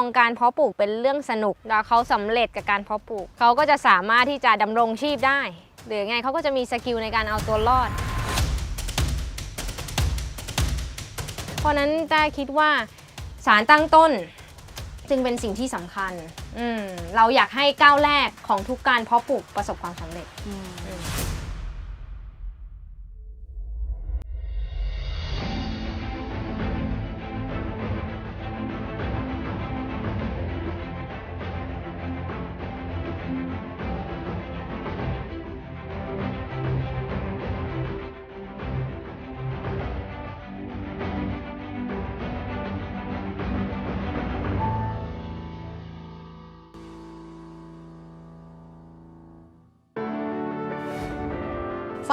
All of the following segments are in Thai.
องการเพาะปลูกเป็นเรื่องสนุกแล้วเขาสำเร็จกับการเพาะปลูก เขาก็จะสามารถที่จะดำรงชีพได้ หรือไงเขาก็จะมีสกิลในการเอาตัวรอด เพราะนั้นต้าคิดว่าสารตั้งต้นจึงเป็นสิ่งที่สำคัญ อืเราอยากให้ก้าวแรกของทุกการเพาะปลูกประสบความสำเร็จ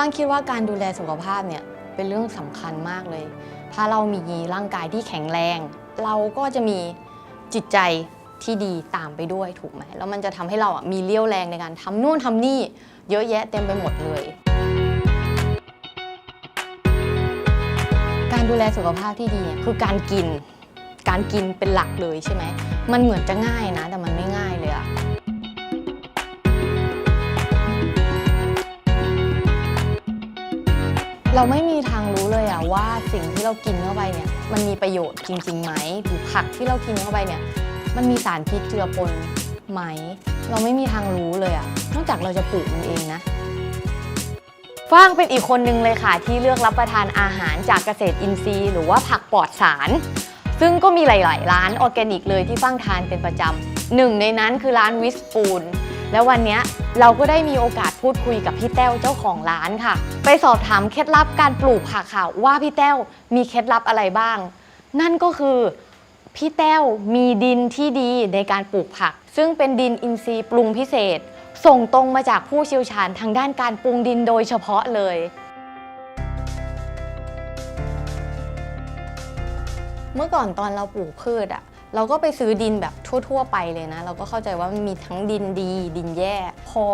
ฟังคิดว่าการดูแลสุขภาพเนี่ยเป็นเรื่องสำคัญมากเลย ถ้าเรามีร่างกายที่แข็งแรง เราก็จะมีจิตใจที่ดีตามไปด้วยถูกไหม แล้วมันจะทำให้เราอะมีเลี้ยวแรงในการทำนู่นทำนี่เยอะแยะเต็มไปหมดเลย การดูแลสุขภาพที่ดีเนี่ยคือการกิน การกินเป็นหลักเลยใช่ไหม มันเหมือนจะง่ายนะแต่มัน เราไม่มีทางรู้เลยอะว่าสิ่งที่เรากินเข้าไปเนี่ยมันมีประโยชน์จริงๆไหมหรือผักที่เรากินเข้าไปเนี่ยมันมีสารพิษเจือปนไหม เราไม่มีทางรู้เลยอะนอกจากเราจะปลูกมันเองนะฟ้างเป็นอีกคนนึงเลยค่ะ ที่เลือกรับประทานอาหารจากเกษตรอินทรีย์ หรือว่าผักปลอดสาร ซึ่งก็มีหลาย ๆ ร้านออร์แกนิกเลยที่ฟ้างทานเป็นประจำหนึ่งในนั้นคือร้านวิสปูน แล้ววันนี้เราก็ได้มีโอกาสพูดคุยกับพี่แต้วเจ้าของร้านค่ะ ไปสอบถามเคล็ดลับการปลูกผักค่ะว่าพี่แต้วมีเคล็ดลับอะไรบ้าง นั่นก็คือพี่แต้วมีดินที่ดีในการปลูกผัก ซึ่งเป็นดินอินทรีย์ปรุงพิเศษ ส่งตรงมาจากผู้เชี่ยวชาญทางด้านการปรุงดินโดยเฉพาะเลยเมื่อก่อนตอนเราปลูกพืชอะ เราก็ไปซื้อดินแบบทั่ว ๆ ไปเลยนะ เราก็เข้าใจว่ามันมีทั้งดินดีดินแย่ พอ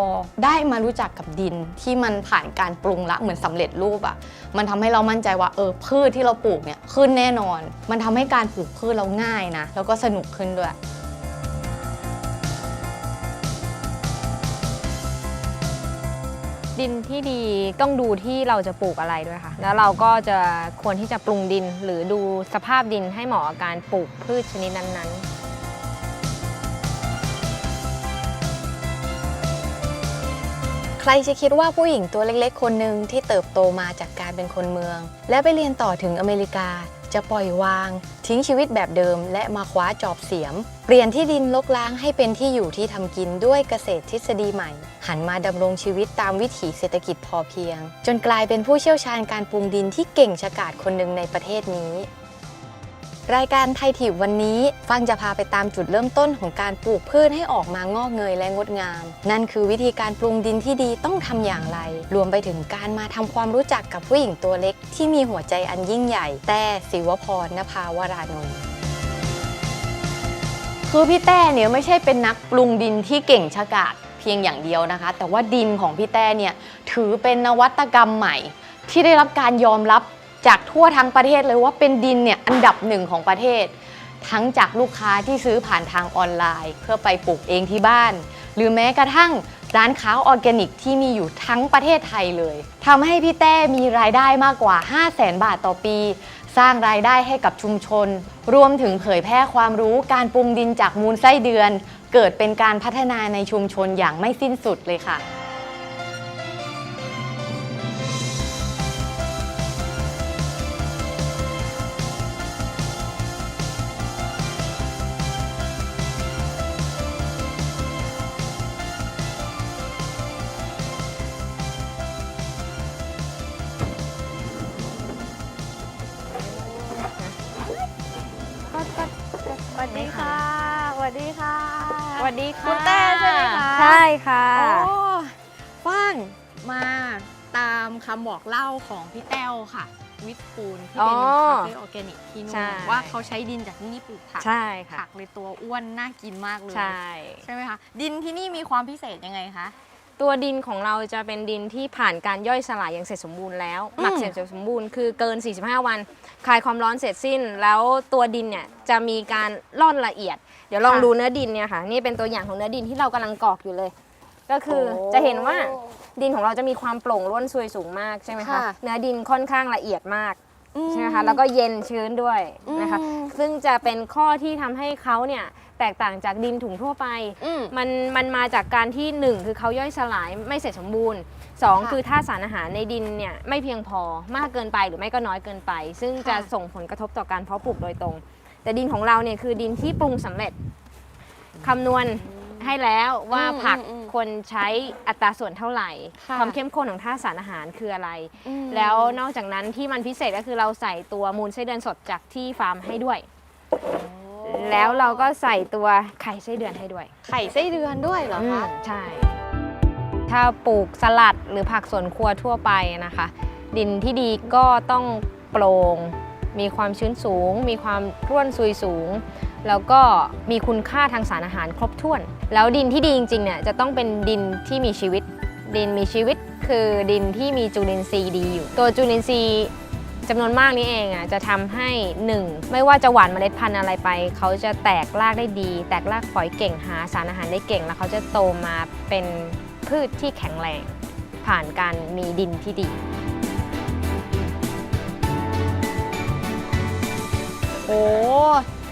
ได้มารู้จักกับดินที่มันผ่านการปรุงละเหมือนสำเร็จรูปอะมันทำให้เรามั่นใจว่าเออพืชที่เราปลูกเนี่ยขึ้นแน่นอน มันทำให้การปลูกพืชเราง่ายนะแล้วก็สนุกขึ้นด้วย ดินที่ดีต้องดูที่เราจะปลูกอะไรด้วยค่ะ แล้วเราก็จะควรที่จะปรุงดินหรือดูสภาพดินให้เหมาะกับการปลูกพืชชนิดนั้นๆใครจะคิดว่าผู้หญิงตัวเล็กๆ คนหนึ่งที่เติบโตมาจากการเป็นคนเมือง และไปเรียนต่อถึงอเมริกา จะปล่อยวาง ทิ้งชีวิตแบบเดิม และมาคว้าจอบเสียม เปลี่ยนที่ดินลกล้างให้เป็นที่อยู่ที่ทำกินด้วยเกษตรทฤษฎีใหม่ หันมาดำรงชีวิตตามวิถีเศรษฐกิจพอเพียง จนกลายเป็นผู้เชี่ยวชาญการปรุงดินที่เก่งฉกาจคนหนึ่งในประเทศนี้ รายการไทยทิววันนี้ฟังจะพาไปตามจุดเริ่มต้นของการปลูกพืชให้ออกมางอกเงยและงดงาม นั่นคือวิธีการปรุงดินที่ดีต้องทำอย่างไร รวมไปถึงการมาทำความรู้จักกับผู้หญิงตัวเล็ก ที่มีหัวใจอันยิ่งใหญ่ แต่ศิวพรนภาวรานนท์คือพี่แต้เนี่ยไม่ใช่เป็นนักปรุงดินที่เก่งฉกาจเพียงอย่างเดียวนะคะ แต่ว่าดินของพี่แต้เนี่ยถือเป็นนวัตกรรมใหม่ ที่ได้รับการยอมรับ จากทั่วทั้งประเทศเลยว่าเป็นดินเนี่ยอันดับหนึ่งของประเทศ ทั้งจากลูกค้าที่ซื้อผ่านทางออนไลน์ เพื่อไปปลูกเองที่บ้าน หรือแม้กระทั่งร้านค้าออร์แกนิกที่มีอยู่ทั้งประเทศไทยเลยทำให้พี่แต้มีรายได้มากกว่า 5 0 0แสนบาทต่อปี สร้างรายได้ให้กับชุมชน รวมถึงเผยแพร่ความรู้การปรุงดินจากมูลไส้เดือน เกิดเป็นการพัฒนาในชุมชนอย่างไม่สิ้นสุดเลยค่ะ ดีค่ะ สวัสดีค่ะคุณเต้ใช่ไหมคะใช่ค่ะโอ้ฟ้างมาตามคำบอกเล่าของพี่แต้วค่ะ วิทปูนที่เป็นอ๋อคาเฟ่ออร์แกนิกที่นู่ใช่นว่าเขาใช้ดินจากที่นี่ปลูกผักใช่ค่ะ ผักเลยตัวอ้วนน่ากินมากเลย ใช่ ใช่ไหมคะดินที่นี่มีความพิเศษยังไงคะ ตัวดินของเราจะเป็นดินที่ผ่านการย่อยสลายอย่างเสร็จสมบูรณ์แล้ว อืม หมักเสร็จสมบูรณ์คือเกิน 45 วัน คลายความร้อนเสร็จสิ้น แล้วตัวดินเนี่ยจะมีการร่อนละเอียดเดี๋ยวลองดูเนื้อดินเนี่ยค่ะ นี่เป็นตัวอย่างของเนื้อดินที่เรากำลังกรอกอยู่เลย ก็คือจะเห็นว่าดินของเราจะมีความโปร่งร่วนซุยสูงมากใช่ไหมคะค่ะ เนื้อดินค่อนข้างละเอียดมากอื ใช่ไหมคะแล้วก็เย็นชื้นด้วยนะคะ อืม ซึ่งจะเป็นข้อที่ทำให้เขาเนี่ยแตกต่างจากดินถุงทั่วไป อืม มันมันมาจากการที่หนึ่งคือเขาย่อยสลายไม่เสร็จสมบูรณ์สองค่ะคือธาตุสารอาหารในดินเนี่ยไม่เพียงพอมากเกินไปหรือไม่ก็น้อยเกินไป ซึ่งจะค่ะ ส่งผลกระทบต่อการเพาะปลูกโดยตรง แต่ดินของเราเนี่ยคือดินที่ปรุงสำเร็จคำนวณให้แล้วว่าอืมผักอืมอืมควรใช้อัตราส่วนเท่าไหร่ ค่ะ ความเข้มข้นของธาตุสารอาหารคืออะไรอืมแล้วนอกจากนั้นที่มันพิเศษก็คือเราใส่ตัวมูลไส้เดือนสดจากที่ฟาร์มให้ด้วย แล้วเราก็ใส่ตัวไข่ไส้เดือนให้ด้วยไข่ไส้เดือนด้วยเหรออืคะมใช่ ถ้าปลูกสลัดหรือผักสวนครัวทั่วไปนะคะ ดินที่ดีก็ต้องโปร่ง มีความชื้นสูง มีความร่วนซุยสูง แล้วก็มีคุณค่าทางสารอาหารครบถ้วน แล้วดินที่ดีจริงๆเนี่ยจะต้องเป็นดินที่มีชีวิต ดินมีชีวิตคือดินที่มีจุลินทรีย์ดีอยู่ ตัวจุลินทรีย์จำนวนมากนี้เองอะจะทำให้หนึ่งไม่ว่าจะหว่านเมล็ดพันธุ์อะไรไป เขาจะแตกรากได้ดี แตกรากฝอยเก่งหาสารอาหารได้เก่ง แล้วเขาจะโตมาเป็นพืชที่แข็งแรง ผ่านการมีดินที่ดี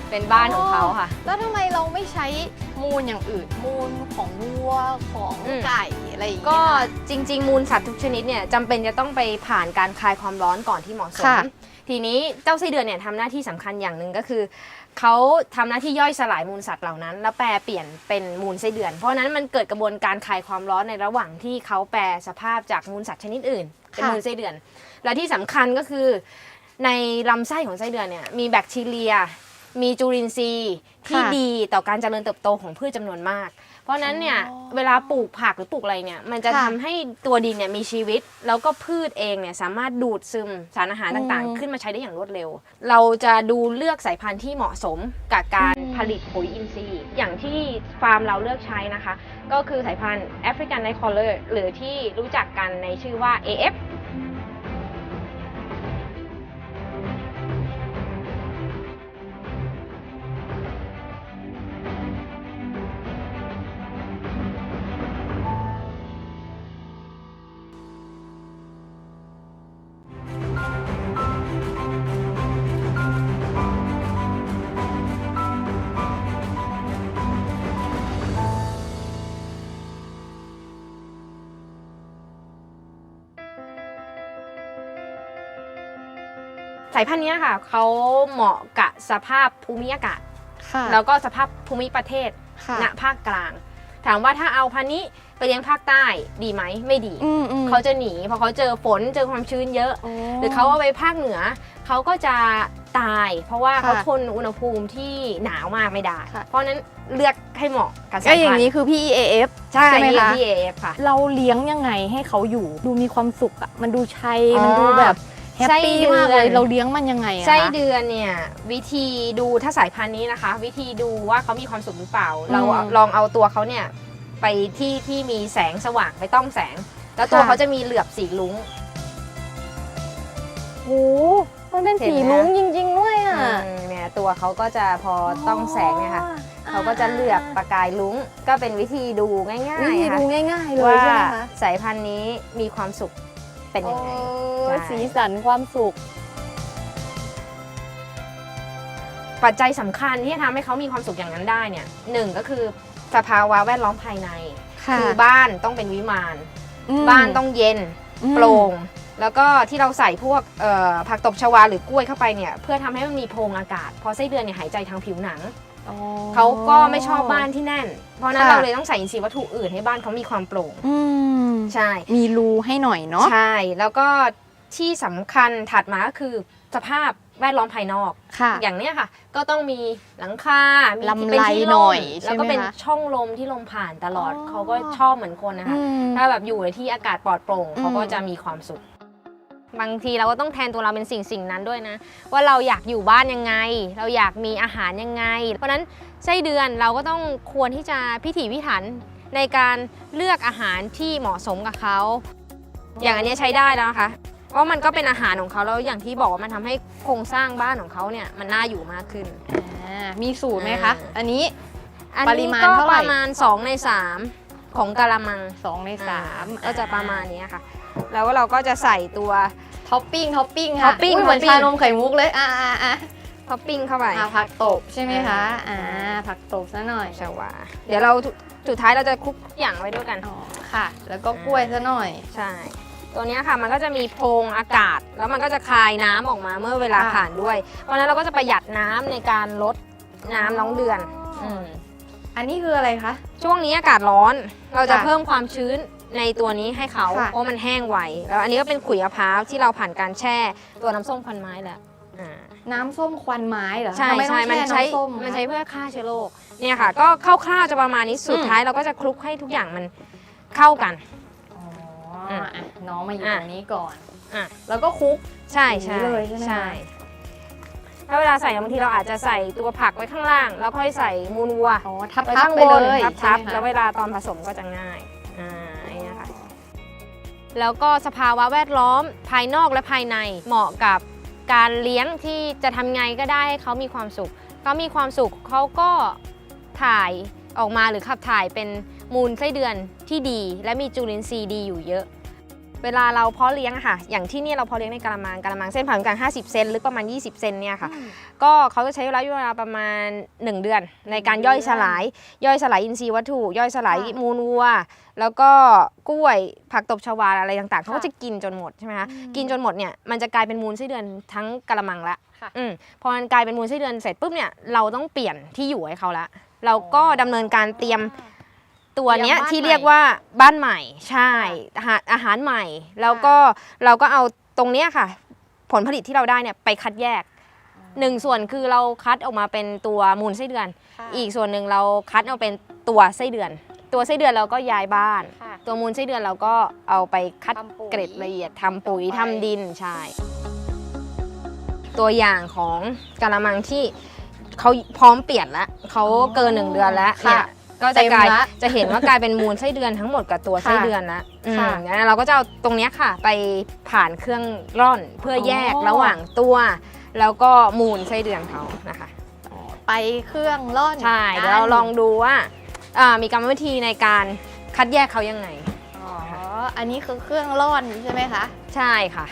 เป็นบ้านของเขาค่ะ แล้วทำไมเราไม่ใช้มูลอย่างอื่น มูลของวัวของอืม ไก่อะไรอย่างเงี้ย ก็จริง ๆ มูลสัตว์ทุกชนิดเนี่ยจำเป็นจะต้องไปผ่านการคลายความร้อนก่อนที่เหมาะสม ค่ะ ทีนี้เจ้าไส้เดือนเนี่ยทำหน้าที่สำคัญอย่างหนึ่งก็คือ เขาทำหน้าที่ย่อยสลายมูลสัตว์เหล่านั้น แล้วแปลเปลี่ยนเป็นมูลไส้เดือน เพราะฉะนั้นมันเกิดกระบวนการคลายความร้อนในระหว่างที่เขาแปลสภาพจากมูลสัตว์ชนิดอื่น เป็นค่ะ มูลไส้เดือน และที่สำคัญก็คือ ในลำไส้ของไส้เดือนเนี่ยมีแบคทีเรีย มีจุลินทรีย์ที่ค่ะดีต่อการเจริญเติบโตของพืชจำนวนมาก เพราะฉะนั้นเนี่ยอ๋อเวลาปลูกผักหรือปลูกอะไรเนี่ยมันจะค่ะทำให้ตัวดินเนี่ยมีชีวิต แล้วก็พืชเองเนี่ยสามารถดูดซึมสารอาหารต่างอืม ๆ ขึ้นมาใช้ได้อย่างรวดเร็ว เราจะดูเลือกสายพันธุ์ที่เหมาะสมกับการอืมผลิตปุ๋ยอินทรีย์ อย่างที่ฟาร์มเราเลือกใช้นะคะ ก็คือสายพันธุ์ African Night Collar หรือที่รู้จักกันในชื่อว่า AF ายพันธุ์เนี้ยค่ะเขาเหมาะกับสภาพภูมิอากาศ ค่ะ แล้วก็สภาพภูมิประเทศค่ะณภาคกลาง ถามว่าถ้าเอาพันธุ์นี้ไปเลี้ยงภาคใต้ดีไหมไม่ดี อืมอืมเขาจะหนีเพราะเขาเจอฝนเจอความชื้นเยอะหรือเขาเอาไปภาคเหนือเขาก็จะตาย เพราะว่าค่ะเขาทนอุณหภูมิที่หนาวมากไม่ได้ ค่ะ เพราะฉะนั้นเลือกให้เหมาะกับสาก็ยอย่าพันงนี้ธุ์คือพี่ EAF ใช่ใช่ไหมคะที่เอฟค่ะ เราเลี้ยงยังไงให้เขาอยู่ ดูมีความสุขอะมันดูชัยอ๋อมันดูแบบ แฮปไส้ปี้เดือน มากเลยเราเลี้ยงมันยังไงอะไส้คะเดือนเนี่ยวิธีดูถ้าสายพันธุ์นี้นะคะ วิธีดูว่าเขามีความสุขหรือเปล่าอืมเราลองเอาตัวเขาเนี่ยไปที่ที่มีแสงสว่างไปต้องแสง แล้วตัวค่ะ เขาจะมีเหลือบสีลุ้ง โอ้มันเป็นเห็นสีไหม ลุ้งจริง ๆ ด้วยอะอืมเนี่ยตัวเขาก็จะพอต้องแสงเนี่ยค่ะเขาก็จะเหลือบประกายลุ้ง ก็เป็นวิธีดูง่ายวิธีๆค่ะดูง่าย ๆ เลยว่าใช่ไหมคะ สายพันธุ์นี้มีความสุข เป็นยังไงโอ้ใช่สีสันความสุข ปัจจัยสำคัญที่จะทำให้เขามีความสุขอย่างนั้นได้เนี่ยหนึ่งก็คือสภาวะแวดล้อมภายในค่ะคือบ้านต้องเป็นวิมาน มบ้านต้องเย็นอืมโปร่งแล้วก็ที่เราใส่พวกเอ่อผักตบชวาหรือกล้วยเข้าไปเนี่ยเพื่อทำให้มันมีโพรงอากาศเพอไส้เดือนเนี่ยหายใจทางผิวหนังอ๋อ เขาก็ไม่ชอบบ้านที่แน่น เพราะฉะนั้นค่ะเราเลยต้องใส่อินทรีย์วัตถุอื่นให้บ้านเขามีความโปร่งอืมใช่ มีรูให้หน่อยเนาะใช่ แล้วก็ที่สำคัญถัดมาก็คือสภาพแวดล้อมภายนอกค่ะ อย่างเนี้ยค่ะ ก็ต้องมีหลังคา มีลำเป็นไรที่หน่ร่อมยใช่ไหมแล้วก็เป็นคะช่องลมที่ลมผ่านตลอดอ๋อเขาก็ชอบเหมือนคนนะคะอืมถ้าแบบอยู่ในที่อากาศปลอดโปร่งอืมเขาก็จะมีความสุข บางทีเราก็ต้องแทนตัวเราเป็นสิ่งสิ่งนั้นด้วยนะ ว่าเราอยากอยู่บ้านยังไง เราอยากมีอาหารยังไง เพราะฉะนั้นไส้เดือนเราก็ต้องควรที่จะพิถีพิถันในการเลือกอาหารที่เหมาะสมกับเขา อย่างอันเนี้ยใช้ได้แล้วนะคะเพราะมันก็เป็นอาหารของเขาแล้วอย่างที่บอกว่ามันทำให้โครงสร้างบ้านของเขาเนี่ยมันน่าอยู่มากขึ้น อ่ามีสูตรไหมคะอ่าอันนี้ อันปรินี้มาณก็เท่าไหร่ประมาณ 2 ใน 3 ของกะละมัง 2 ในอ่3ก็จะประมาณนี้ค่ะ แล้วเราก็จะใส่ตัว ท็อปปิ้งท็อปปิ้งท็ค่ะอปปิ้งยเหมือนท็อปปิ้งชานมไข่มุกเลย อ่าอ่าอ่าท็อปปิ้งเข้าไป อ่าผักตบใช่ไหมคะอ่าอ่า ผักตบซะหน่อยชาวาเดี๋ยวเราสุดท้ายเราจะคลุกทุกอย่างไว้ด้วยกัน อ๋อค่ะ แล้วก็กล้วยซะหน่อย ใช่ ตัวเนี้ยค่ะมันก็จะมีโพรงอากาศ แล้วมันก็จะคายน้ำออกมาเมื่อเวลาค่ะ ผ่านด้วย เพราะฉะนั้นเราก็จะประหยัดน้ำในการลดน้ำน้องเดือนมอันนี้คืออะไรคะ ช่วงนี้อากาศร้อน เราจะค่ะ เพิ่มความชื้น ในตัวนี้ให้เขาค่ะ เพราะมันแห้งไวแล้วอันนี้ก็เป็นขุยมะพร้าวที่เราผ่านการแช่ตัวน้ำส้มควันไม้แล้วอ่า น้ำส้มควันไม้เหรอคะใช่ทำไมต้อใช่งมันแช่ใช้น้ำส้มมันคะใช้เพื่อฆ่าเชื้อโรคเนี่ยค่ะ ก็คร่าวๆจะประมาณนี้สุดอืม ท้ายเราก็จะคลุกให้ทุกอย่างมันเข้ากัน อ๋ออะอะน้องมาอยู่อะตรงนี้ก่อนอะ แล้วก็คลุก ใช่อย่างนี้ใช่เลยใช่ไหมคะใช่ถ้าเวลาใส่บางทีเราอาจจะใส่ตัวผักไว้ข้างล่าง แล้วค่อยใส่มูนวัวอ๋อทับไว้ทับข้างไปบนเลยทับทับใช่ไหมคะแล้วเวลาตอนผสมก็จะง่าย แล้วก็สภาวะแวดล้อมภายนอกและภายในเหมาะกับการเลี้ยงที่จะทำไงก็ได้ให้เขามีความสุขเขามีความสุขเขาก็ถ่ายออกมาหรือขับถ่ายเป็นมูลไส้เดือนที่ดี และมีจุลินทรีย์ดีอยู่เยอะ เวลาเราเพาะเลี้ยงอะค่ะ อย่างที่เนี่ยเราเพาะเลี้ยงในกระมังกระมังเส้นผ่านศูนย์กลาง 50 เซนลึกประมาณ 20 เซนเนี่ยค่ะ ก็เขาจะใช้ระยะเวลาประมาณ 1 เดือน ในการย่อยสลาย ย่อยสลายอินทรีย์วัตถุ ย่อยสลายค่ะมูลวัว แล้วก็กล้วยผักตบชวาอะไรต่างๆ เขาก็ค่ะจะกินจนหมดใช่ไหมคะอืมกินจนหมดเนี่ยมันจะกลายเป็นมูลไส้เดือนทั้งกระมังละค่ะอืมพอมันกลายเป็นมูลไส้เดือนเสร็จปุ๊บเนี่ยเราต้องเปลี่ยนที่อยู่ให้เขาละ เราก็ดำเนินการเตรียม ตัวเนี้ยเตรียมบ้านที่เรียกว่าบ้านใหม่ใช่อาหารอาหารใหม่ แล้วก็เราก็เอาตรงเนี้ยค่ะ ผลผลิตที่เราได้เนี่ยไปคัดแยกหนึ่งส่วนคือเราคัดออกมาเป็นตัวมูลไส้เดือนค่ะอีกส่วนหนึ่งเราคัดเอาเป็นตัวไส้เดือน ตัวไส้เดือนเราก็ย้ายบ้านค่ะตัวมูลไส้เดือนเราก็เอาไปคัดทำปุ๋ยเกร็ดละเอียดทำปุ๋ยต่อไปทำดินใช่ตัวอย่างของกะละมังที่เขาพร้อมเปลี่ยนแล้วเขาเกินหนึ่งเดือนแล้วค่ะเนี่ย ก็จะกลายเต็มละจะเห็นว่ากลายเป็นมูลไส้เดือนทั้งหมดกับตัวไส้ค่ะเดือนแล้วอืมค่ะงั้นเราก็จะเอาตรงเนี้ยค่ะ ไปผ่านเครื่องร่อนเพื่อแยกอ๋อระหว่างตัว แล้วก็มูลไส้เดือนเขานะคะ ไปเครื่องร่อนใช่เดี๋ยวเราลองดูว่าอ่ามีกรรมวิธีในการคัดแยกเขายังไง อ๋ออันนี้คือเครื่องร่อนใช่ไหมคะใช่ค่ะ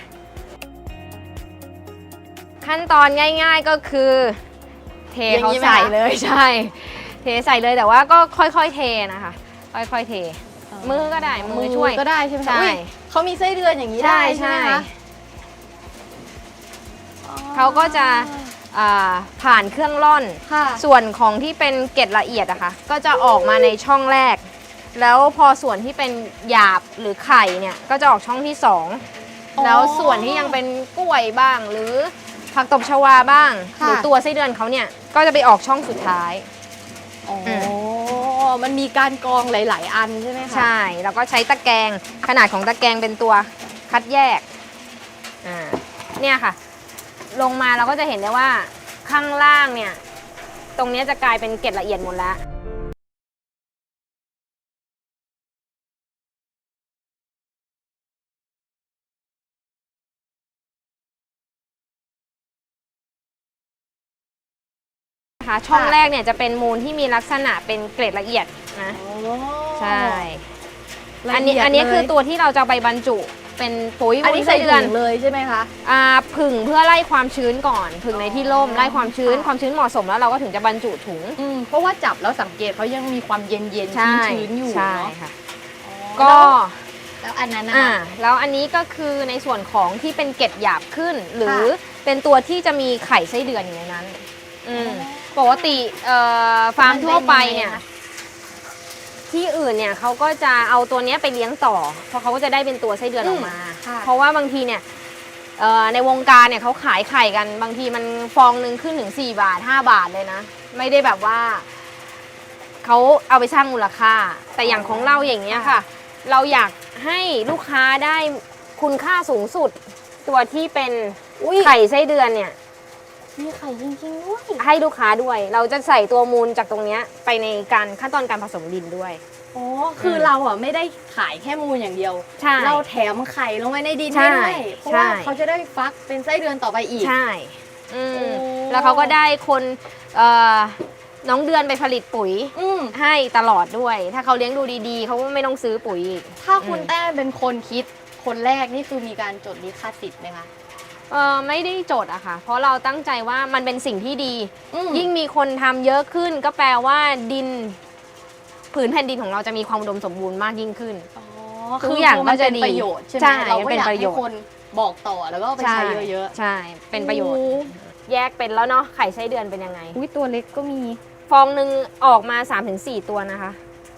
ขั้นตอนง่ายๆก็คือ เทอย่างเขานี้ไหมใส่คะเลยใช่เท ใส่เลยแต่ว่าก็ค่อยๆเทนะคะ ค่อยๆเท มือก็ได้มือช่วยก็ได้ใช่ไหมคะใช่อุ๊ยเขามีไส้เดือนอย่างนี้ได้ใช่ไหมคะอ๋อเขาก็จะอ่าผ่านเครื่องร่อน ค่ะ ส่วนของที่เป็นเกล็ดละเอียดอะค่ะก็จะออกมาในช่องแรก แล้วพอส่วนที่เป็นหยาบหรือไข่เนี่ยก็จะออกช่องที่สองอ๋อแล้วส่วนที่ยังเป็นกล้วยบ้าง หรือผักตบชวาบ้างค่ะหรือตัวไส้เดือนเขาเนี่ยก็จะไปออกช่องสุดท้าย อ๋อมันมีการกรองหลาย ๆ อันใช่ไหมคะใช่ แล้วก็ใช้ตะแกรงขนาดของตะแกรงเป็นตัวคัดแยกอ่าเนี่ยค่ะ ลงมาเราก็จะเห็นได้ว่าข้างล่างเนี่ย ตรงเนี้ยจะกลายเป็นเกล็ดละเอียดหมดแล้ว ช่องแรกเนี่ยจะเป็นมูลที่มีลักษณะเป็นเกล็ดละเอียดนะโอ้ใช่ละอันนี้เยดอันนี้คือเลยตัวที่เราจะเอาไปบรรจุเป็นปุ๋ยอันมูลนี้ไส้ใส่เดืถุอนงเลยใช่ไหมคะอ่าผึ่งเพื่อไล่ความชื้นก่อน ผึ่งในที่ร่มอ๋อไล่ความชื้นค่ะความชื้นเหมาะสมแล้วเราก็ถึงจะบรรจุถุงอืมเพราะว่าจับแล้วสังเกตเขายังมีความเย็นเย็นๆใช่ชื้นๆอยู่ใช่เนาะค่ะอ๋อก็แล้วอันนั้นนะอ่าคะแล้วอันนี้ก็คือในส่วนของที่เป็นเกล็ดหยาบขึ้น หรือเป็นตัวที่จะมีไข่ไส้เดือนอยู่ในนั้น อืม ปกติเอ่อฟาร์มทั่วไปเนี่ย ที่อื่นเนี่ยเขาก็จะเอาตัวเนี้ยไปเลี้ยงต่อ เพราะเขาก็จะได้เป็นตัวไส้เดือนออกมา ค่ะ เพราะว่าบางทีเนี่ยเอ่อในวงการเนี่ยเขาขายไข่กันบางทีมันฟองหนึ่งขึ้นถึง 4 บาท 5 บาทเลยนะ ไม่ได้แบบว่าเขาเอาไปสร้างมูลค่า แต่อย่างของเราอย่างเงี้ยค่ะ เราอยากให้ลูกค้าได้คุณค่าสูงสุด ตัวที่เป็นอุ้ยไข่ไส้เดือนเนี่ย มีไข่จริงๆด้วยให้ลูกค้าด้วย เราจะใส่ตัวมูลจากตรงเนี้ยไปในการขั้นตอนการผสมดินด้วย อ๋อคือเราอะไม่ได้ขายแค่มูลอย่างเดียว ใช่ เราแถมไข่ลงไปในดินใช่ให้ด้วยเพราะว่าใช่ เขาจะได้ฟักเป็นไส้เดือนต่อไปอีก ใช่อืมโอ้ แล้วเขาก็ได้คนเอ่อน้องเดือนไปผลิตปุ๋ยอืมให้ตลอดด้วย ถ้าเขาเลี้ยงดูดีๆ เขาก็ไม่ต้องซื้อปุ๋ยอีก ถ้าคุณอืม แต้มเป็นคนคิดคนแรกนี่คือมีการจดลิขสิทธิ์ไหมคะ เออไม่ได้โจทย์อะค่ะ เพราะเราตั้งใจว่ามันเป็นสิ่งที่ดี อืมยิ่งมีคนทำเยอะขึ้น ก็แปลว่าดิน ผืนแผ่นดินของเราจะมีความอุดมสมบูรณ์มากยิ่งขึ้น อ๋อทุคืกอออย่างมันก็จะเป็นดีประโยชน์ใช่ไหมใช่เราก็เป็นอยากประโยให้ชน์ คนบอกต่อแล้วก็เอาไปใช้เยอะใช่ เป็นประโยชน์ แยกเป็นแล้วเนาะไข่ไส้เดือนเป็นยังไง อุ้ยตัวเล็กก็มี ฟองหนึ่งออกมา 3-4 ตัวนะคะ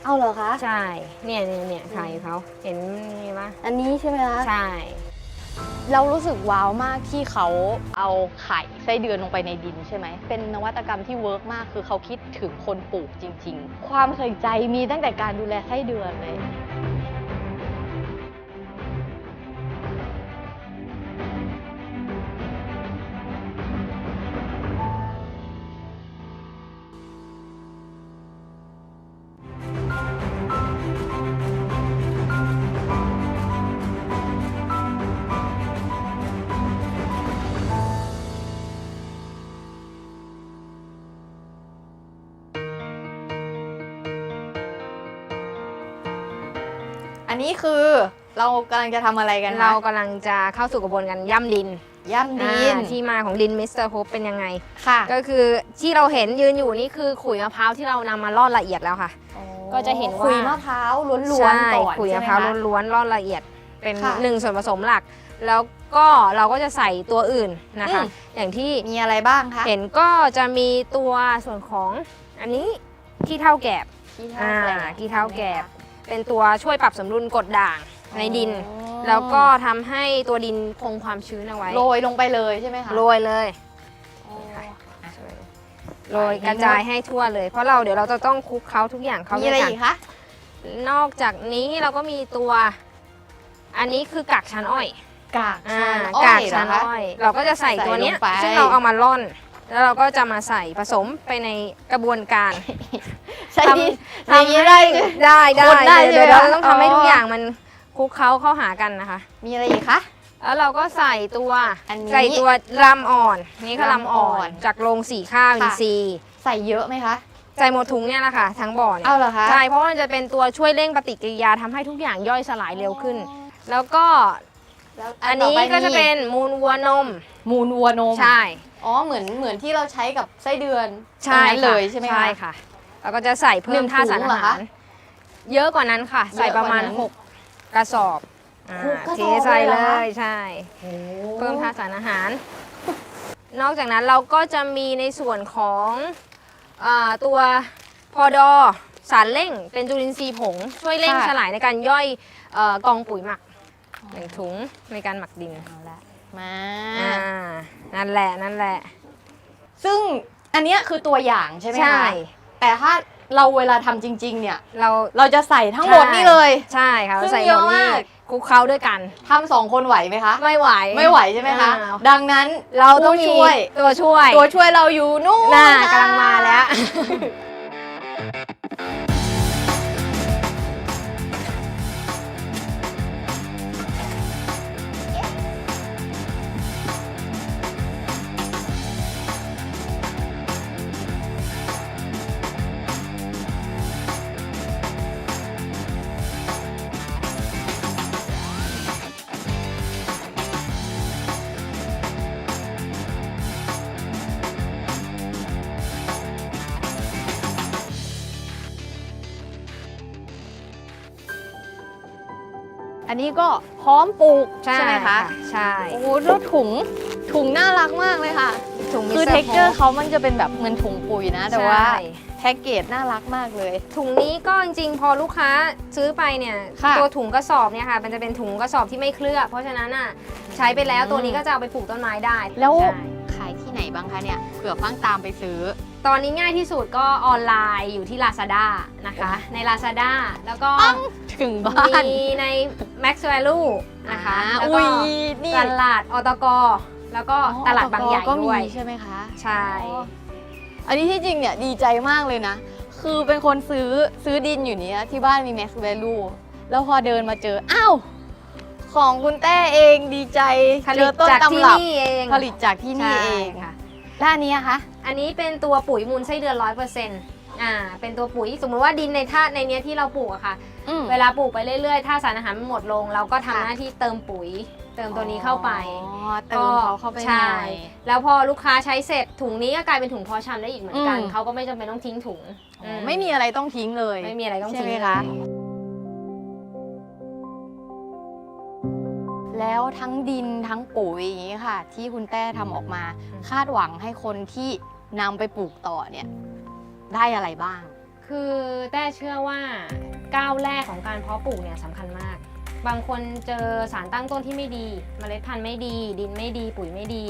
เอาเหรอคะ ใช่ เนี่ยเนี่ยเนี่ยไข่เขาเห็นนี่ปะอันนี้ใช่ไหมคะ ใช่ เรารู้สึกว้าวมากที่เขาเอาไข่ไส้เดือนลงไปในดินใช่ไหม เป็นนวัตกรรมที่เวิร์กมากคือเขาคิดถึงคนปลูกจริง ๆ ความใส่ใจมีตั้งแต่การดูแลไส้เดือนเลย คือ เรากำลังจะทำอะไรกันคะเรากำลังจะเข้าสู่กระบวนการย่ำดินย่ำดินอ่าที่มาของดินมิสเตอร์โฮปเป็นยังไง ค่ะก็คือที่เราเห็นยืนอยู่นี่คือขุยมะพร้าวที่เรานำมาร่อนละเอียดแล้วค่ะก็จะเห็นว่าขุยมะพร้าวล้วนๆก่อนขุยใช่มะไหมพร้าวคะ ล้วนๆร่อนละเอียด เป็นค่ะหนึ่งส่วนผสมหลัก แล้วก็เราก็จะใส่ตัวอื่นนะคะ อืม อย่างที่มีอะไรบ้างคะเห็นก็จะมีตัวส่วนของอันนี้ขี้เท่าแกบขี้อ่าเท่าแกบขี้เท่าแกบ เป็นตัวช่วยปรับสมดุลกรดด่างในดิน อ๋อ แล้วก็ทำให้ตัวดินคงความชื้นเอาไว้โรยลงไปเลยใช่ไหมคะโรยเลยอ๋อ โรยกระจายให้ทั่วเลย เพราะเราเดี๋ยวเราจะต้องคลุกเคล้าทุกอย่างเข้ามีด้อะไรวยกัน อีกคะ นอกจากนี้เราก็มีตัว อันนี้คือกากชั้นอ้อยกากอ่าชานอ้อยกากชั้นเหรอคะ อ้อย เราก็จะใส่ตัวเนี้ยใส่ลงไป ซึ่งเราเอามาร่อน แล้วเราก็จะมาใส่ผสมไปในกระบวนการใช่ทำที่ทำทำให้ได้ ได้ได้คนได้เดี๋ยวใช่ไหมเดี๋ยวเราต้องอ๋อทำให้ทุกอย่างมันคลุกเคล้าเข้าหากันนะคะ มีอะไรอีกคะ แล้วเราก็ใส่ตัวอันนี้ใส่ตัวลำอ่อน นี่คือลำอ่อลำอ่อนนจากโรงสีข้าวอินค่ะทรีย์ใส่เยอะไหมคะใส่หมดถุงเนี่ยแหละค่ะทั้งบ่อเนี่ย เอาเหรอคะใช่ เพราะว่ามันจะเป็นตัวช่วยเร่งปฏิกิริยาทำให้ทุกอย่างย่อยสลายเร็วขึ้น แล้วก็แล้วอันนี้ต่ไปก็จะเป็นมูลวัวนม มูลวัวนม ใช่ อ๋อเหมือนเหมือนที่เราใช้กับไส้เดือนใช่ตรงนั้นค่ะเลยใช่ไหมคะ ใช่ค่ะแล้วก็จะใส่เพิ่หนึ่มงท่าตุสารถุงอาเหรอหาคะรเยอะกว่านั้นค่ะ ใส่ประมาณ เยอะกว่านั้นหกกระสอบอ่าหกกระสอบเทใส่เลยเหรเลอคะ ยใช่ โอ้เพิ่มธาตุสารอาหาร นอกจากนั้นเราก็จะมีในส่วนของอาตัวพอดอสารเร่งเป็นจุลินทรีย์ผง ช่วยเร่งค่ะ สลายในการย่อยเอ่อกองปุ๋ยหมักหนึ่งถุงในการหมักดิน เอาละ มาอ่านั่นแหละนั่นแหละ ซึ่งอันเนี้ยคือตัวอย่างใช่ไหมคะใช่ แต่ถ้าเราเวลาทำจริง ๆ เนี่ย เราเราจะใส่ทั้งหมดใช่นี่เลย ใช่ค่ะซึ่เรางใส่หเยมอะดนี่มาก คลุกเคล้าด้วยกัน ทำสองคนไหวไหมคะ ไม่ไหว ไม่ไหวใช่ไหมคะ อ่า ดังนั้นเราต้องมีผู้ช่วย ตัวช่วย ตัวช่วยเราอยู่นู่นน่าค่ะกำลังมาแล้ว อันนี้ก็พร้อมปลูกใช่ใช่ไหมคะใช่โอ้โหแล้วถุงถุงน่ารักมากเลยค่ะ ถุงมิคือสตเท็กเจอร์โฮปเขามันจะเป็นแบบเหมือนถุงปุ๋ยนะ แต่ว่าใช่แพ็กเกจน่ารักมากเลย ถุงนี้ก็จริงๆ พอลูกค้าซื้อไปเนี่ยค่ะตัวถุงกระสอบเนี่ยค่ะ มันจะเป็นถุงกระสอบที่ไม่เคลือบ เพราะฉะนั้นอะใช้ไปแล้วอืมตัวนี้ก็จะเอาไปปลูกต้นไม้ได้ แล้วใช่ขายที่ไหนบ้างคะเนี่ยเผื่อฟังตามไปซื้อ ตอนนี้ง่ายที่สุดก็ออนไลน์อยู่ที่ Lazada นะคะ ใน Lazada แล้วก็ถึงบ้านมีใน Max Value นะคะอ่าแล้วอุ้ก็ยนี่ตลาดอตกแล้วก็ตลาดบางใหญ่ก็มีด้วยใช่ไหมคะใช่อ๋ออันนี้ที่จริงเนี่ยดีใจมากเลยนะ คือเป็นคนซื้อซื้อดินอยู่เนี้ยที่บ้านมี Max Value แล้วพอเดินมาเจอ อ้าวของคุณแต้เองดีใจผเจลิอตต้นจากที่ตำรับนี่เองผลิตจากที่นี่ใช่เองค่ะแล้วอันนี้อะคะ อันนี้เป็นตัวปุ๋ยมูลไส้เดือนร้อยเปอร์เซ็นต์อ่า เป็นตัวปุ๋ยสมมติว่าดินในธาตุในเนี้ยที่เราปลูกอะค่ะ อืม เวลาปลูกไปเรื่อยๆ ถ้าสารอาหารมันหมดลง เราก็ทำค่ะ หน้าที่เติมปุ๋ย เติมตัวนี้เข้าไป อ๋อเติมเขาเข้าไปหใช่น่อย แล้วพอลูกค้าใช้เสร็จถุงนี้ก็กลายเป็นถุงเพอชำได้อีกเหมือนกัน อืม เขาก็ไม่จำเป็นต้องทิ้งถุงอ๋อไม่มีอะไรต้องทิ้งเลยไม่มีอะไรต้องใช่ทิ้งไหมเลยคะ แล้วทั้งดินทั้งปุ๋ยอย่างนี้ค่ะ ที่คุณแต้ทำออกมา คาดหวังให้คนที่ นำไปปลูกต่อเนี่ยได้อะไรบ้าง คือแต้เชื่อว่าก้าวแรกของการเพาะปลูกเนี่ยสำคัญมาก บางคนเจอสารตั้งต้นที่ไม่ดีเมล็ดพันธุ์ไม่ดี ดินไม่ดี ปุ๋ยไม่ดี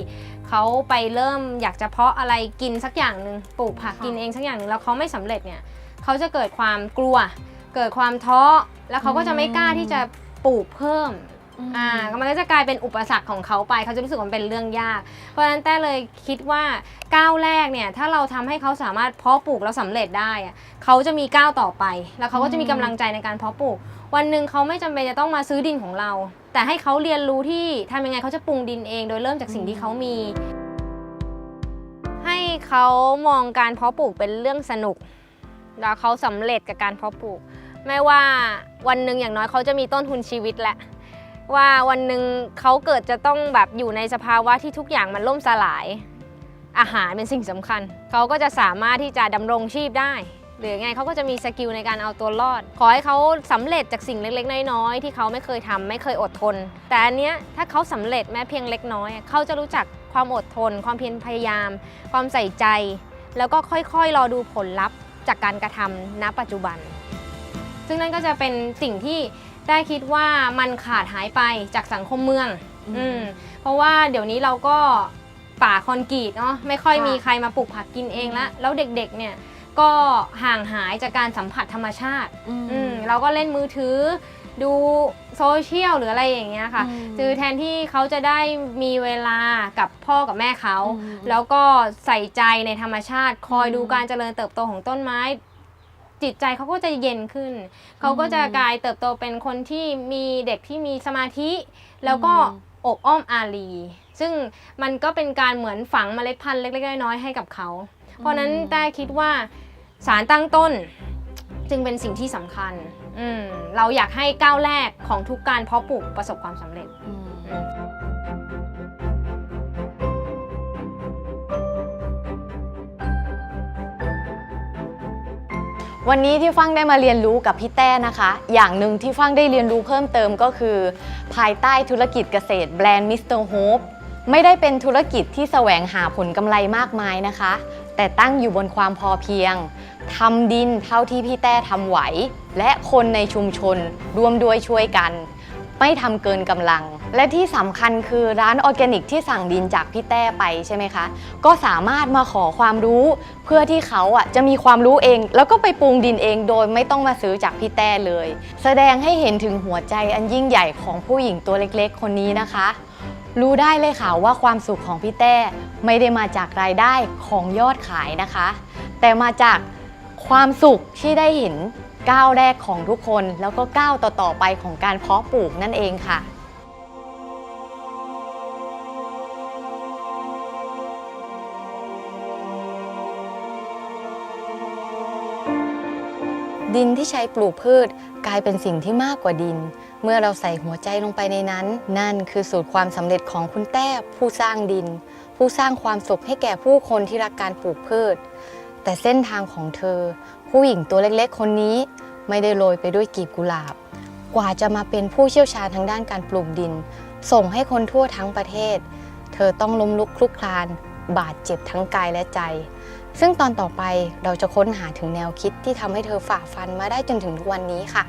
เขาไปเริ่มอยากจะเพาะอะไรกินสักอย่างหนึ่งปลูกผักค่ะกินเองสักอย่างหนึ่งแล้วเขาไม่สำเร็จเนี่ยเขาจะเกิดความกลัว เกิดความท้อแล้วเขาก็จะไม่กล้าที่จะปลูกเพิ่ม อ่ามันก็จะกลายเป็นอุปสรรคของเขาไป เขาจะรู้สึกว่ามันเป็นเรื่องยาก เพราะฉะนั้นแต่เลยคิดว่าก้าวแรกเนี่ยถ้าเราทำให้เขาสามารถเพาะปลูกแล้วสำเร็จได้อะเขาจะมีก้าวต่อไป แล้วเขาก็จะมีกำลังใจในการเพาะปลูก วันหนึ่งเขาไม่จำเป็นจะต้องมาซื้อดินของเรา แต่ให้เขาเรียนรู้ที่ทำยังไงเขาจะปรุงดินเอง โดยเริ่มจากสิ่งที่เขามี ให้เขามองการเพาะปลูกเป็นเรื่องสนุก แล้วเขาสำเร็จกับการเพาะปลูก ไม่ว่าวันหนึ่งอย่างน้อยเขาจะมีต้นทุนชีวิตแหละ ว่าวันหนึ่งเขาเกิดจะต้องแบบอยู่ในสภาวะที่ทุกอย่างมันล่มสลาย อาหารเป็นสิ่งสำคัญ เขาก็จะสามารถที่จะดำรงชีพได้ หรือไงเขาก็จะมีสกิลในการเอาตัวรอด ขอให้เขาสำเร็จจากสิ่งเล็กๆ น้อยๆ ที่เขาไม่เคยทำไม่เคยอดทน แต่อันเนี้ยถ้าเขาสำเร็จแม้เพียงเล็กน้อย เขาจะรู้จักความอดทน ความเพียรพยายาม ความใส่ใจ แล้วก็ค่อยๆ รอดูผลลัพธ์จากการกระทำณปัจจุบัน ซึ่งนั่นก็จะเป็นสิ่งที่ ได้คิดว่ามันขาดหายไปจากสังคมเมืองอืมอืมเพราะว่าเดี๋ยวนี้เราก็ป่าคอนกรีตเนาะไม่ค่อยค่ะมีใครมาปลูกผักกินเองละแล้วเด็กๆเนี่ยก็ห่างหายจากการสัมผัสธรรมชาติอืมเราก็เล่นมือถือดูโซเชียลหรืออะไรอย่างเงี้ยค่ะอืมคือแทนที่เขาจะได้มีเวลากับพ่อกับแม่เขาอืมแล้วก็ใส่ใจในธรรมชาติ คอยอืมดูการเจริญเติบโตของต้นไม้ จิตใจเขาก็จะเย็นขึ้น เขาก็จะกลายเติบโตเป็นคนที่มีเด็กที่มีสมาธิ แล้วก็อืมอบอ้อมอารี ซึ่งมันก็เป็นการเหมือนฝังเมล็ดพันธุ์เล็กๆน้อยๆให้กับเขา เพราะฉะนั้นแต่คิดว่าสารตั้งต้นจึงเป็นสิ่งที่สำคัญอืมเราอยากให้ก้าวแรกของทุกการเพาะปลูกประสบความสำเร็จ วันนี้ที่ฟังได้มาเรียนรู้กับพี่แต้นะคะ อย่างหนึ่งที่ฟังได้เรียนรู้เพิ่มเติมก็คือ ภายใต้ธุรกิจเกษตรแบรนด์มิสเตอร์โฮปไม่ได้เป็นธุรกิจที่แสวงหาผลกำไรมากมายนะคะ แต่ตั้งอยู่บนความพอเพียงทำดินเท่าที่พี่แต้ทำไหว และคนในชุมชนรวมด้วยช่วยกัน ไม่ทำเกินกำลัง และที่สำคัญคือร้านออร์แกนิกที่สั่งดินจากพี่แต้ไปใช่ไหมคะ ก็สามารถมาขอความรู้เพื่อที่เขาอะจะมีความรู้เอง แล้วก็ไปปรุงดินเองโดยไม่ต้องมาซื้อจากพี่แต้เลย แสดงให้เห็นถึงหัวใจอันยิ่งใหญ่ของผู้หญิงตัวเล็กๆ คนนี้นะคะ รู้ได้เลยค่ะว่าความสุขของพี่แต้ไม่ได้มาจากรายได้ของยอดขายนะคะ แต่มาจากความสุขที่ได้เห็นก้าวแรกของทุกคน แล้วก็ก้าวต่อๆไปของการเพาะปลูกนั่นเองค่ะ ดินที่ใช้ปลูกพืช กลายเป็นสิ่งที่มากกว่าดิน เมื่อเราใส่หัวใจลงไปในนั้น นั่นคือสูตรความสำเร็จของคุณแต้ผู้สร้างดิน ผู้สร้างความสุขให้แก่ผู้คนที่รักการปลูกพืช แต่เส้นทางของเธอ ผู้หญิงตัวเล็กๆ คนนี้ไม่ได้โรยไปด้วยกีบกุหลาบ กว่าจะมาเป็นผู้เชี่ยวชาญทางด้านการปลูกดิน ส่งให้คนทั่วทั้งประเทศ เธอต้องล้มลุกคลุกคลาน บาดเจ็บทั้งกายและใจ ซึ่งตอนต่อไปเราจะค้นหาถึงแนวคิดที่ทำให้เธอฝ่าฟันมาได้จนถึงทุกวันนี้ค่ะ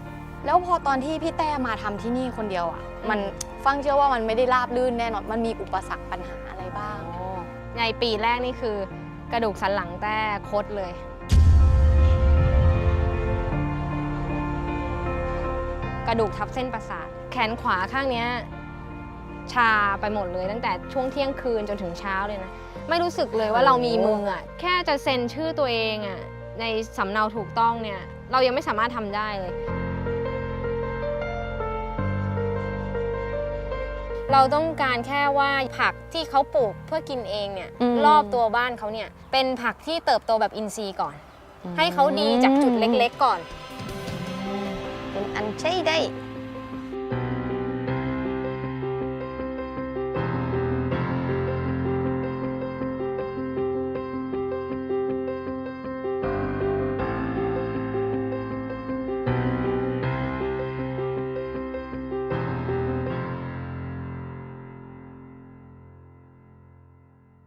แล้วพอตอนที่พี่แต้มาทำที่นี่คนเดียวอะ มันฟังเชื่อว่ามันไม่ได้ราบลื่นแน่นอนมันมีอุปสรรคปัญหาอะไรบ้าง ในปีแรกนี่คือกระดูกสันหลังแต้คดเลย กระดูกทับเส้นประสาท แขนขวาข้างเนี้ย ชาไปหมดเลย ตั้งแต่ช่วงเที่ยงคืนจนถึงเช้าเลยนะ ไม่รู้สึกเลยว่าเรามีมืออะแค่จะเซ็นชื่อตัวเองอะในสำเนาถูกต้องเนี่ย เรายังไม่สามารถทำได้เลย เราต้องการแค่ว่าผักที่เขาปลูกเพื่อกินเองเนี่ยอืม รอบตัวบ้านเขาเนี่ยเป็นผักที่เติบโตแบบอินทรีย์ก่อน ให้เขาดีจากจุดเล็กๆก่อน เป็นอันใช่ได้ๆ